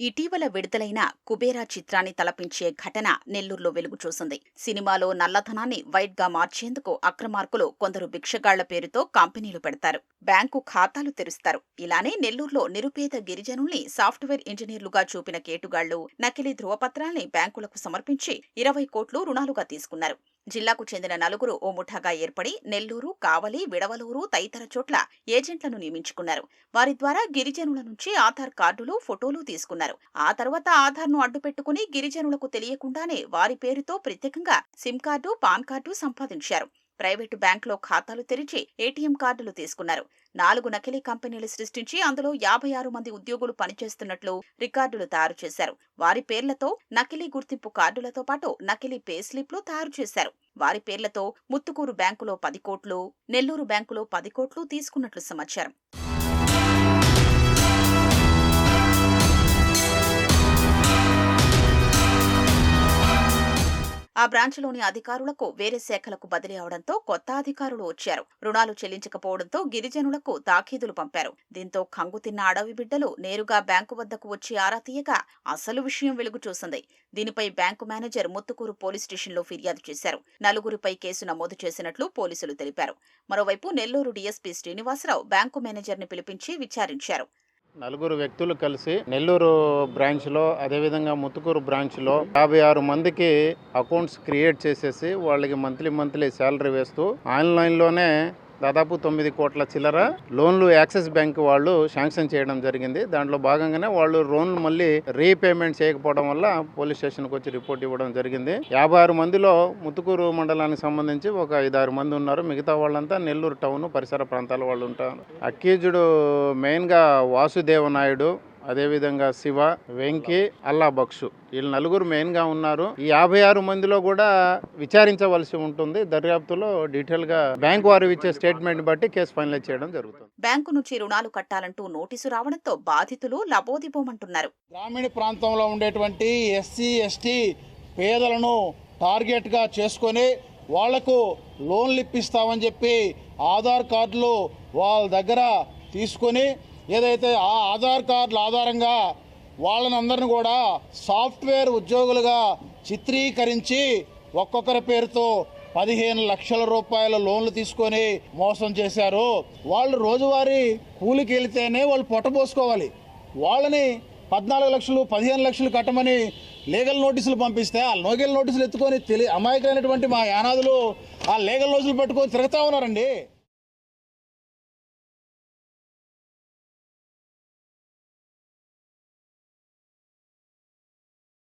ఇటీవల విడుదలైన కుబేరా చిత్రాన్ని తలపించే ఘటన నెల్లూరులో వెలుగు చూసింది సినిమాలో నల్లధనాన్ని వైట్గా మార్చేందుకు అక్రమార్కులు కొందరు భిక్షగాళ్ళ పేరుతో కంపెనీలు పెడతారు. బ్యాంకు ఖాతాలు తెరుస్తారు. ఇలానే నెల్లూరులో నిరుపేద గిరిజనుల్ని సాఫ్ట్వేర్ ఇంజనీర్లుగా చూపిన కేటుగాళ్ళు నకిలీ ధృవపత్రాల్ని బ్యాంకులకు సమర్పించి ఇరవై కోట్లు రుణాలుగా తీసుకున్నారు. జిల్లాకు చెందిన నలుగురు ఓ ముఠాగా ఏర్పడి నెల్లూరు కావలి విడవలూరు తదితర చోట్ల ఏజెంట్లను నియమించుకున్నారు. వారి ద్వారా గిరిజనుల నుంచి ఆధార్ కార్డులు ఫోటోలు తీసుకున్నారు. ఆ తర్వాత ఆధార్ను అడ్డుపెట్టుకుని గిరిజనులకు తెలియకుండానే వారి పేరుతో ప్రత్యేకంగా సిమ్ కార్డు పాన్ కార్డు సంపాదించారు. ప్రైవేటు బ్యాంకులో ఖాతాలు తెరిచి ఏటీఎం కార్డులు తీసుకున్నారు. నాలుగు నకిలీ కంపెనీలు సృష్టించి అందులో యాభై ఆరు మంది ఉద్యోగులు పనిచేస్తున్నట్లు రికార్డులు తయారు చేశారు. వారి పేర్లతో నకిలీ గుర్తింపు కార్డులతో పాటు నకిలీ పే స్లిప్లు తయారు చేశారు. వారి పేర్లతో ముత్తుకూరు బ్యాంకులో పది కోట్లు నెల్లూరు బ్యాంకులో పది కోట్లు తీసుకున్నట్లు సమాచారం. ఆ బ్రాంచ్లోని అధికారులకు వేరే శాఖలకు బదిలీ అవడంతో కొత్త అధికారులు వచ్చారు. రుణాలు చెల్లించకపోవడంతో గిరిజనులకు తాఖీదులు పంపారు. దీంతో కంగుతిన్న అడవి బిడ్డలు నేరుగా బ్యాంకు వద్దకు వచ్చి ఆరా తీయగా అసలు విషయం వెలుగు చూసింది. దీనిపై బ్యాంకు మేనేజర్ ముత్తుకూరు పోలీస్ స్టేషన్లో ఫిర్యాదు చేశారు. నలుగురిపై కేసు నమోదు చేసినట్లు పోలీసులు తెలిపారు. మరోవైపు నెల్లూరు డీఎస్పీ శ్రీనివాసరావు బ్యాంకు మేనేజర్ని పిలిపించి విచారించారు. నలుగురు వ్యక్తులు కలిసి నెల్లూరు బ్రాంచ్లో అదేవిధంగా ముత్తుకూరు బ్రాంచ్లో యాభై ఆరు మందికి అకౌంట్స్ క్రియేట్ చేసేసి వాళ్ళకి మంత్లీ మంత్లీ శాలరీ వేస్తూ ఆన్లైన్లోనే దాదాపు తొమ్మిది కోట్ల చిల్లర లోన్లు యాక్సిస్ బ్యాంక్ వాళ్ళు శాంక్షన్ చేయడం జరిగింది. దాంట్లో భాగంగానే వాళ్ళు లోన్లు మళ్ళీ రీపేమెంట్ చేయకపోవడం వల్ల పోలీస్ స్టేషన్కి వచ్చి రిపోర్ట్ ఇవ్వడం జరిగింది. యాభై ఆరు మందిలో ముత్తుకూరు మండలానికి సంబంధించి ఒక ఐదారు మంది ఉన్నారు. మిగతా వాళ్ళంతా నెల్లూరు టౌన్ పరిసర ప్రాంతాల వాళ్ళు ఉంటారు. అక్యూజుడు మెయిన్గా వాసుదేవ నాయుడు అదేవిధంగా శివ వెంకీ అల్లా బక్షు. వీళ్ళు నలుగురు మెయిన్గా ఉన్నారు. ఈ యాభై ఆరు మందిలో కూడా విచారించవలసి ఉంటుంది. దర్యాప్తులో డీటెయిల్గా బ్యాంక్ వారు ఇచ్చే స్టేట్మెంట్ బట్టి కేసు ఫైనలైజ్ చేయడం జరుగుతుంది. బ్యాంకు నుంచి రుణాలు కట్టాలంటూ నోటీసు రావడంతో బాధితులు లబోదిబోమంటున్నారు గ్రామీణ ప్రాంతంలో ఉండేటువంటి ఎస్సీ ఎస్టీ పేదలను టార్గెట్గా చేసుకొని వాళ్ళకు లోన్లు ఇప్పిస్తామని చెప్పి ఆధార్ కార్డులు వాళ్ళ దగ్గర తీసుకొని ఏదైతే ఆ ఆధార్ కార్డుల ఆధారంగా వాళ్ళనందరిని కూడా సాఫ్ట్వేర్ ఉద్యోగులుగా చిత్రీకరించి ఒక్కొక్కరి పేరుతో పదిహేను లక్షల రూపాయల లోన్లు తీసుకొని మోసం చేశారు. వాళ్ళు రోజువారీ కూలికి వెళితేనే వాళ్ళు పొట్టబోసుకోవాలి వాళ్ళని పద్నాలుగు లక్షలు పదిహేను లక్షలు కట్టమని లీగల్ నోటీసులు పంపిస్తే ఆ లీగల్ నోటీసులు ఎత్తుకొని తెలి అమాయకమైనటువంటి మా యానాదులు ఆ లీగల్ నోటీసులు పెట్టుకొని తిరుగుతూ ఉన్నారండి.